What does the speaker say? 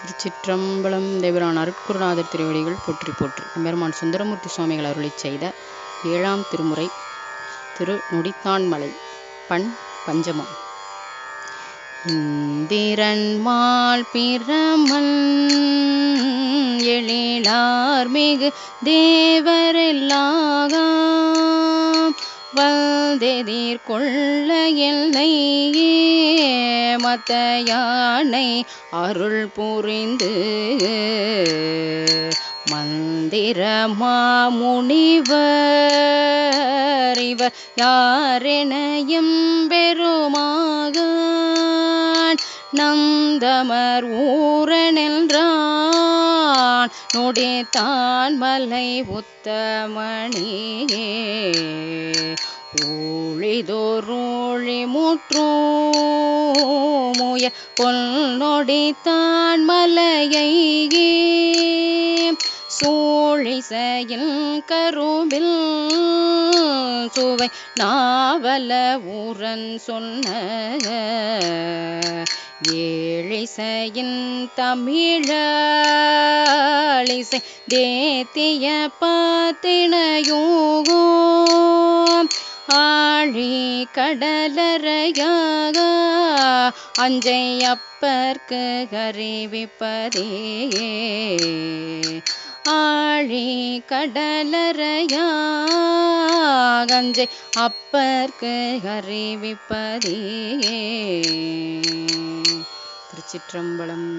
திருச்சிற்றம்பலம் தேவரான் அருட்குருநாதர் திருவடிகள் போற்றி போற்றி. பெருமான் சுந்தரமூர்த்தி சுவாமிகள் அருளிச் செய்த ஏழாம் திருமுறை திரு நொடித்தான்மலை பண் பஞ்சமம். இந்திரன்மால் பிரமன் எழிலார் மிகு தேவரெல்லாம் வந்தெதிர் கொள்ள எல்லை மத்த யானை அருள் புரிந்து மந்திர மாமுனிவர் இவர் யாரெனையும் பெருமாக நந்தமர் ஊரனென்றான் நொடித்தான் மலை உத்தமணியே ஊழிதோரூழி முற்றோமுய பொன்னொடித்தான் மலையை சோழிசையில் கரும்பில் சுவை நாவல ஊரன் சொன்ன ஏழிசையின் தமிழிசை தேத்திய பாத்தினையோகோ ஆழி கடலறையாக அஞ்சையப்பர்க்கு அறிவிப்பதே ஆழி கடலறையாக அஞ்சை அப்பர்க்கு அறிவிப்பதே திருச்சிற்றம்பலம்.